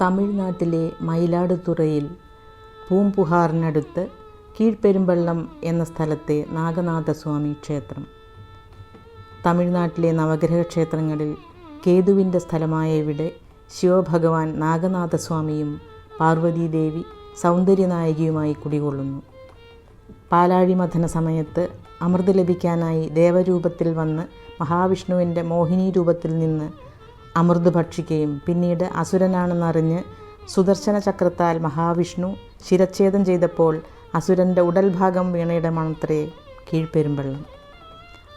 തമിഴ്നാട്ടിലെ മയിലാടുതുറയിൽ പൂമ്പുഹാറിനടുത്ത് കീഴ്പെരുമ്പള്ളം എന്ന സ്ഥലത്തെ നാഗനാഥസ്വാമി ക്ഷേത്രം. തമിഴ്നാട്ടിലെ നവഗ്രഹ ക്ഷേത്രങ്ങളിൽ കേതുവിന്റെ സ്ഥലമായ ഇവിടെ ശിവഭഗവാൻ നാഗനാഥസ്വാമിയും പാർവതീദേവി സൗന്ദര്യനായകിയുമായി കുടികൊള്ളുന്നു. പാലാഴിമഥന സമയത്ത് അമൃത് ലഭിക്കാനായി ദേവരൂപത്തിൽ വന്ന് മഹാവിഷ്ണുവിന്റെ മോഹിനി രൂപത്തിൽ നിന്ന് അമൃത് ഭക്ഷിക്കുകയും പിന്നീട് അസുരനാണെന്നറിഞ്ഞ് സുദർശന ചക്രത്താൽ മഹാവിഷ്ണു ശിരച്ഛേദം ചെയ്തപ്പോൾ അസുരന്റെ ഉടൽഭാഗം വീണയുടെ വീണയിടമാണത്രേ കീഴ്പെരുമ്പള്ളം.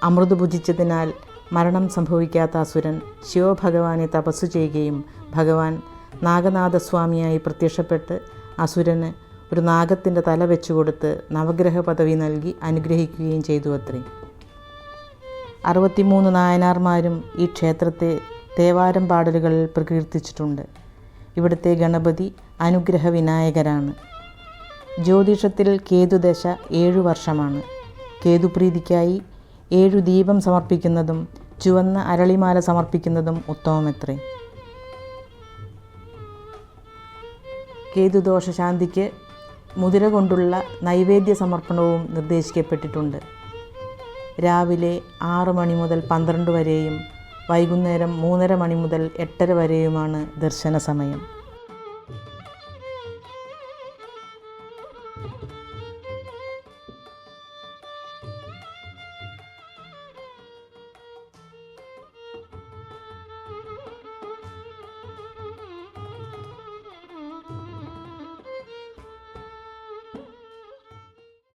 അമൃത് ഭുജിച്ചതിനാൽ മരണം സംഭവിക്കാത്ത അസുരൻ ശിവഭഗവാനെ തപസ്സു ചെയ്യുകയും ഭഗവാൻ നാഗനാഥസ്വാമിയായി പ്രത്യക്ഷപ്പെട്ട് അസുരന് ഒരു നാഗത്തിന്റെ തല വെച്ചുകൊടുത്ത് നവഗ്രഹ പദവി നൽകി അനുഗ്രഹിക്കുകയും ചെയ്തു അത്രേ. അറുപത്തിമൂന്ന് നായനാർമാരും ഈ ക്ഷേത്രത്തെ തേവാരം പാടലുകളിൽ പ്രകീർത്തിച്ചിട്ടുണ്ട്. ഇവിടുത്തെ ഗണപതി അനുഗ്രഹ വിനായകരാണ് ജ്യോതിഷത്തിൽ കേതുദശ ഏഴു വർഷമാണ്. കേതുപ്രീതിക്കായി ഏഴു ദീപം സമർപ്പിക്കുന്നതും ചുവന്ന അരളിമാല സമർപ്പിക്കുന്നതും ഉത്തമമത്രേ. കേതുദോഷ ശാന്തിക്ക് മുതിര കൊണ്ടുള്ള നൈവേദ്യ സമർപ്പണവും നിർദ്ദേശിക്കപ്പെട്ടിട്ടുണ്ട്. രാവിലെ ആറ് മണി മുതൽ പന്ത്രണ്ട് വരെയും വൈകുന്നേരം മൂന്നര മണി മുതൽ എട്ടര വരെയുമാണ് ദർശന സമയം